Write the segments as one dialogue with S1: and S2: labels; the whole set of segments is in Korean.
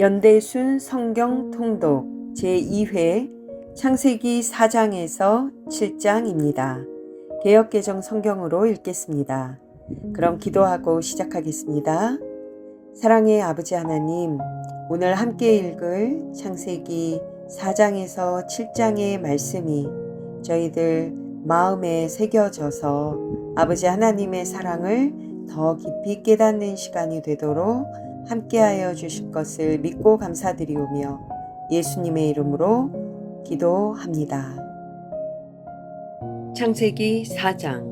S1: 연대순 성경 통독 제2회 창세기 4장에서 7장입니다. 개혁개정 성경으로 읽겠습니다. 그럼 기도하고 시작하겠습니다. 사랑의 아버지 하나님, 오늘 함께 읽을 창세기 4장에서 7장의 말씀이 저희들 마음에 새겨져서 아버지 하나님의 사랑을 더 깊이 깨닫는 시간이 되도록 함께하여 주실 것을 믿고 감사드리오며 예수님의 이름으로 기도합니다.
S2: 창세기 4장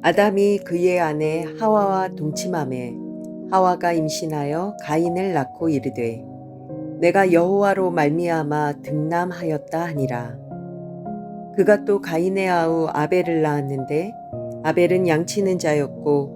S2: 아담이 그의 아내 하와와 동침함에 하와가 임신하여 가인을 낳고 이르되 내가 여호와로 말미암아 등남하였다 하니라 그가 또 가인의 아우 아벨을 낳았는데 아벨은 양치는 자였고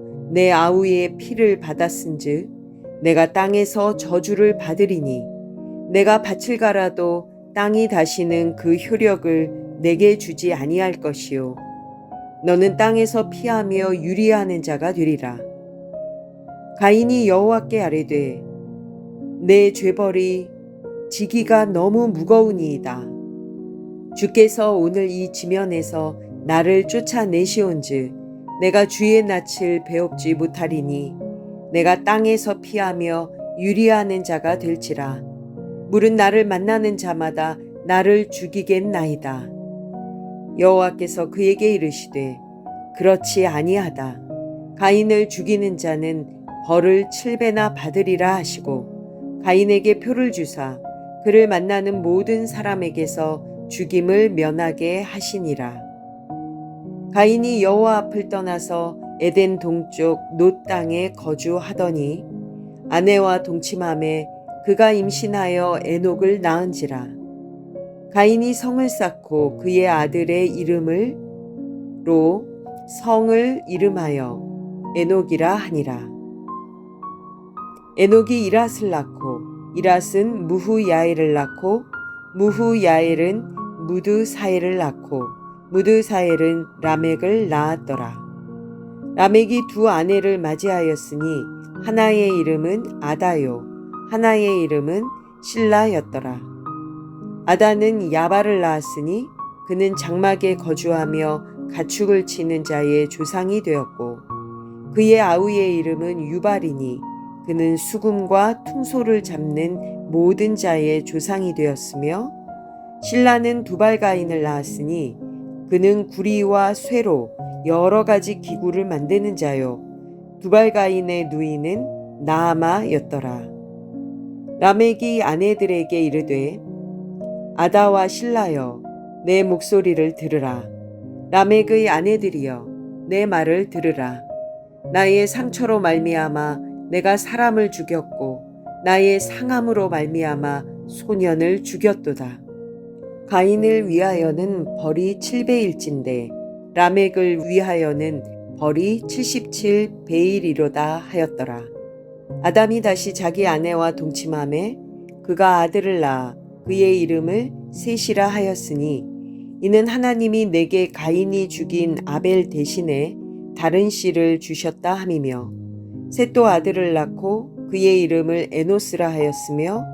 S2: 내 아우의 피를 받았은즉 내가 땅에서 저주를 받으리니 내가 밭을 가라도 땅이 다시는 그 효력을 내게 주지 아니할 것이요 너는 땅에서 피하며 유리하는 자가 되리라 가인이 여호와께 아뢰되 내 죄벌이 지기가 너무 무거우니이다 주께서 오늘 이 지면에서 나를 쫓아내시온즉 내가 주의 낯을 배웁지 못하리니 내가 땅에서 피하며 유리하는 자가 될지라 물은 나를 만나는 자마다 나를 죽이겠나이다 여호와께서 그에게 이르시되 그렇지 아니하다 가인을 죽이는 자는 벌을 7배나 받으리라 하시고 가인에게 표를 주사 그를 만나는 모든 사람에게서 죽임을 면하게 하시니라. 가인이 여호와 앞을 떠나서 에덴 동쪽 놋 땅에 거주하더니 아내와 동침함에 그가 임신하여 에녹을 낳은지라 가인이 성을 쌓고 그의 아들의 이름을 로 성을 이름하여 에녹이라 하니라 에녹이 이랏을 낳고 이랏은 무후야엘을 낳고 무후야엘은 무드사엘을 낳고 무드사엘은 라멕을 낳았더라. 라멕이 두 아내를 맞이하였으니 하나의 이름은 아다요, 하나의 이름은 신라였더라. 아다는 야바를 낳았으니 그는 장막에 거주하며 가축을 치는 자의 조상이 되었고 그의 아우의 이름은 유발이니 그는 수금과 퉁소를 잡는 모든 자의 조상이 되었으며 신라는 두발가인을 낳았으니 그는 구리와 쇠로 여러 가지 기구를 만드는 자요. 두발가인의 누이는 나아마였더라. 라멕이 아내들에게 이르되 아다와 신라여 내 목소리를 들으라. 라멕의 아내들이여 내 말을 들으라. 나의 상처로 말미암아 내가 사람을 죽였고 나의 상함으로 말미암아 소년을 죽였도다. 가인을 위하여는 벌이 7배일진데 라멕을 위하여는 벌이 77배일이로다 하였더라. 아담이 다시 자기 아내와 동침함에 그가 아들을 낳아 그의 이름을 셋이라 하였으니 이는 하나님이 내게 가인이 죽인 아벨 대신에 다른 씨를 주셨다 함이며 셋도 아들을 낳고 그의 이름을 에노스라 하였으며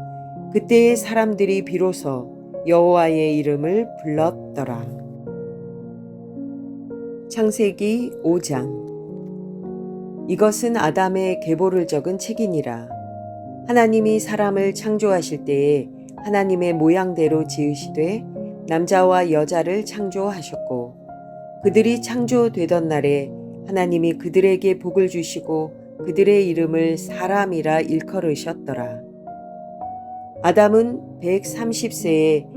S2: 그때의 사람들이 비로소 여호와의 이름을 불렀더라. 창세기 5장 이것은 아담의 계보를 적은 책이니라. 하나님이 사람을 창조하실 때에 하나님의 모양대로 지으시되 남자와 여자를 창조하셨고 그들이 창조되던 날에 하나님이 그들에게 복을 주시고 그들의 이름을 사람이라 일컬으셨더라. 아담은 130세에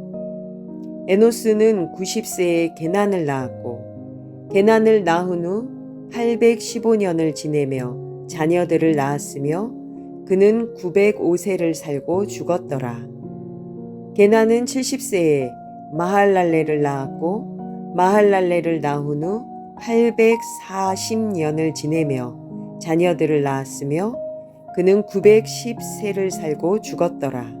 S2: 에노스는 90세에 개난을 낳았고 개난을 낳은 후 815년을 지내며 자녀들을 낳았으며 그는 905세를 살고 죽었더라. 게나는 70세에 마할랄레를 낳았고 마할랄레를 낳은 후 840년을 지내며 자녀들을 낳았으며 그는 910세를 살고 죽었더라.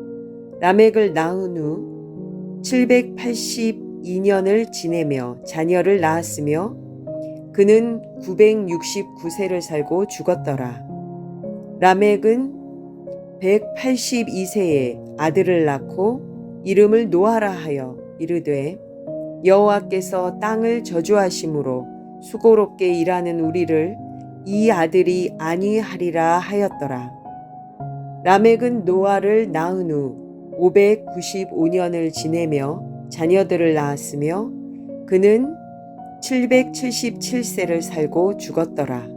S2: 라멕을 낳은 후 782년을 지내며 자녀를 낳았으며 그는 969세를 살고 죽었더라. 라멕은 182세에 아들을 낳고 이름을 노아라 하여 이르되 여호와께서 땅을 저주하심으로 수고롭게 일하는 우리를 이 아들이 아니하리라 하였더라. 라멕은 노아를 낳은 후 595년을 지내며 자녀들을 낳았으며 그는 777세를 살고 죽었더라.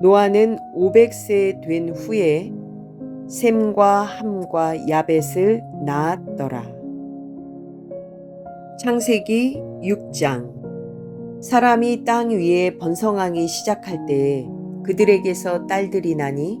S2: 노아는 500세 된 후에 샘과 함과 야벳을 낳았더라. 창세기 6장 사람이 땅 위에 번성하기 시작할 때에 그들에게서 딸들이 나니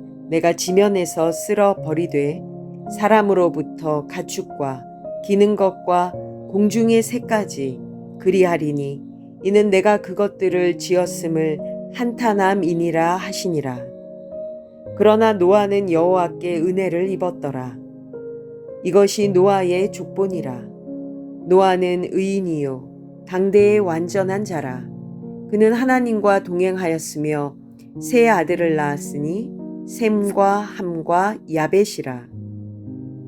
S2: 내가 지면에서 쓸어 버리되 사람으로부터 가축과 기는 것과 공중의 새까지 그리하리니 이는 내가 그것들을 지었음을 한탄함이니라 하시니라. 그러나 노아는 여호와께 은혜를 입었더라. 이것이 노아의 족본이라. 노아는 의인이요 당대의 완전한 자라. 그는 하나님과 동행하였으며 세 아들을 낳았으니 샘과 함과 야벳이라.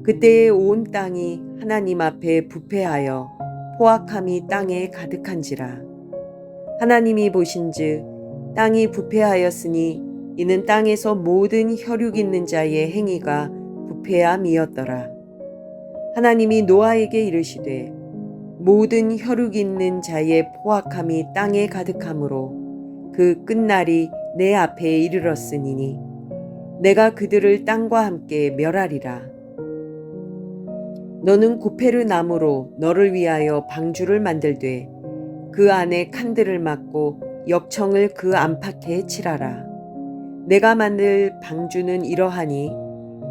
S2: 그때의 온 땅이 하나님 앞에 부패하여 포악함이 땅에 가득한지라. 하나님이 보신즉 땅이 부패하였으니 이는 땅에서 모든 혈육 있는 자의 행위가 부패함이었더라. 하나님이 노아에게 이르시되 모든 혈육 있는 자의 포악함이 땅에 가득하므로 그 끝날이 내 앞에 이르렀으니니 내가 그들을 땅과 함께 멸하리라. 너는 고페르 나무로 너를 위하여 방주를 만들되 그 안에 칸들을 막고 역청을 그 안팎에 칠하라. 내가 만들 방주는 이러하니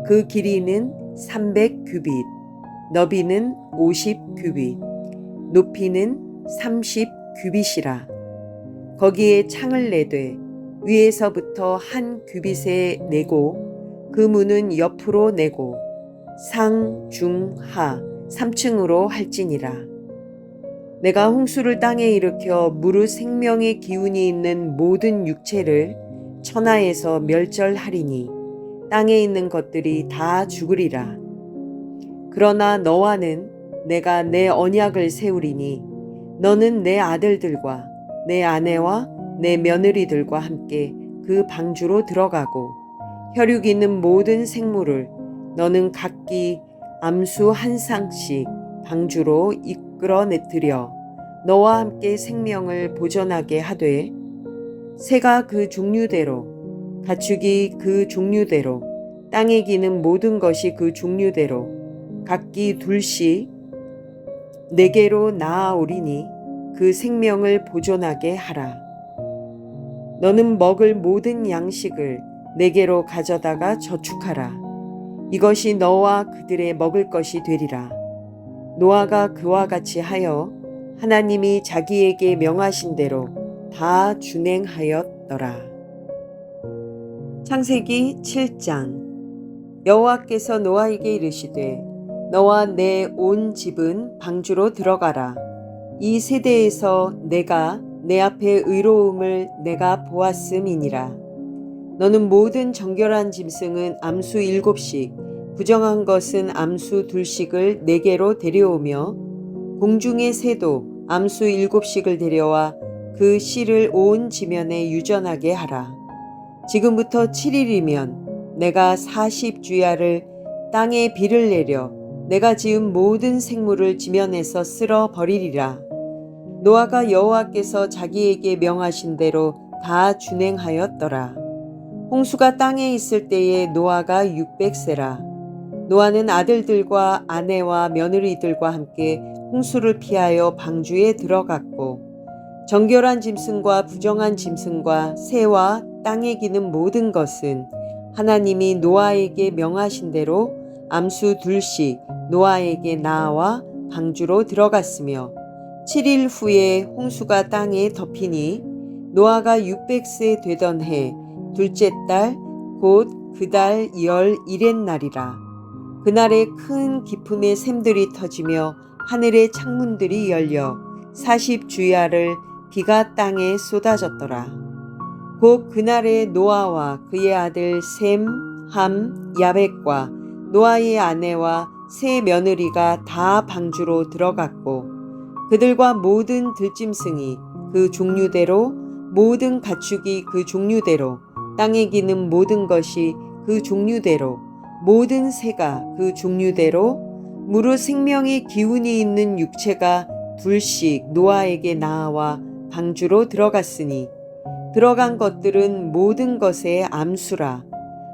S2: 그 길이는 300 규빗, 너비는 50 규빗, 높이는 30 규빗이라. 거기에 창을 내되 위에서부터 한 규빗에 내고 그 문은 옆으로 내고 상, 중, 하 3층으로 할지니라. 내가 홍수를 땅에 일으켜 무릇 생명의 기운이 있는 모든 육체를 천하에서 멸절하리니 땅에 있는 것들이 다 죽으리라. 그러나 너와는 내가 내 언약을 세우리니 너는 내 아들들과 내 아내와 내 며느리들과 함께 그 방주로 들어가고 혈육 있는 모든 생물을 너는 각기 암수 한 쌍씩 방주로 이끌어내뜨려 너와 함께 생명을 보존하게 하되 새가 그 종류대로 가축이 그 종류대로 땅에 기는 모든 것이 그 종류대로 각기 둘씩 네 개로 나아오리니 그 생명을 보존하게 하라. 너는 먹을 모든 양식을 내게로 가져다가 저축하라. 이것이 너와 그들의 먹을 것이 되리라. 노아가 그와 같이 하여 하나님이 자기에게 명하신 대로 다 준행하였더라. 창세기 7장 여호와께서 노아에게 이르시되 너와 내 온 집은 방주로 들어가라. 이 세대에서 내가 내 앞에 의로움을 내가 보았음이니라. 너는 모든 정결한 짐승은 암수 일곱씩, 부정한 것은 암수 둘씩을 네개로 데려오며, 공중의 새도 암수 일곱씩을 데려와 그 씨를 온 지면에 유전하게 하라. 지금부터 7일이면 내가 40주야를 땅에 비를 내려 내가 지은 모든 생물을 지면에서 쓸어 버리리라. 노아가 여호와께서 자기에게 명하신 대로 다 준행하였더라. 홍수가 땅에 있을 때에 노아가 600세라. 노아는 아들들과 아내와 며느리들과 함께 홍수를 피하여 방주에 들어갔고 정결한 짐승과 부정한 짐승과 새와 땅에 기는 모든 것은 하나님이 노아에게 명하신 대로 암수 둘씩 노아에게 나와 방주로 들어갔으며 7일 후에 홍수가 땅에 덮이니 노아가 600세 되던 해 둘째 달 곧 그 달열 일의 날이라 그날에 큰기쁨의 샘들이 터지며 하늘의 창문들이 열려 40주야를 비가 땅에 쏟아졌더라 곧 그날에 노아와 그의 아들 샘, 함, 야벳과 노아의 아내와 세 며느리가 다 방주로 들어갔고 그들과 모든 들짐승이 그 종류대로 모든 가축이 그 종류대로 땅에 기는 모든 것이 그 종류대로 모든 새가 그 종류대로 무릇 생명의 기운이 있는 육체가 둘씩 노아에게 나아와 방주로 들어갔으니 들어간 것들은 모든 것의 암수라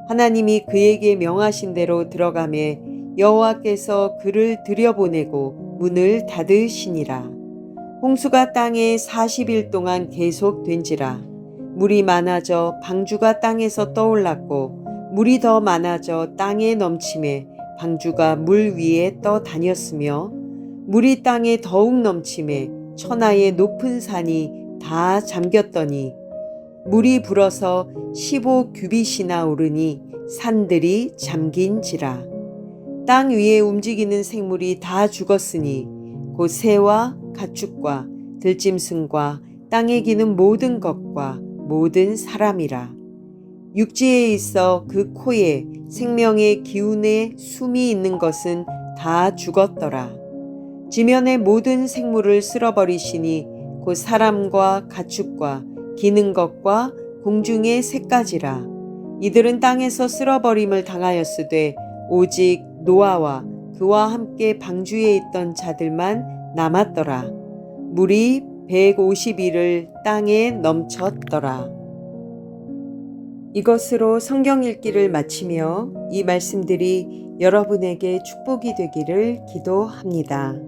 S2: 하나님이 그에게 명하신 대로 들어가매 여호와께서 그를 들여보내고 문을 닫으시니라. 홍수가 땅에 40일 동안 계속된지라. 물이 많아져 방주가 땅에서 떠올랐고 물이 더 많아져 땅에 넘침에 방주가 물 위에 떠 다녔으며 물이 땅에 더욱 넘침에 천하의 높은 산이 다 잠겼더니 물이 불어서 15 규빗이나 오르니 산들이 잠긴지라. 땅 위에 움직이는 생물이 다 죽었으니 곧 새와 가축과 들짐승과 땅에 기는 모든 것과 모든 사람이라. 육지에 있어 그 코에 생명의 기운에 숨이 있는 것은 다 죽었더라. 지면의 모든 생물을 쓸어버리시니 곧 사람과 가축과 기는 것과 공중의 새까지라. 이들은 땅에서 쓸어버림을 당하였으되 오직 노아와 그와 함께 방주에 있던 자들만 남았더라. 물이 150일을 땅에 넘쳤더라.
S1: 이것으로 성경 읽기를 마치며 이 말씀들이 여러분에게 축복이 되기를 기도합니다.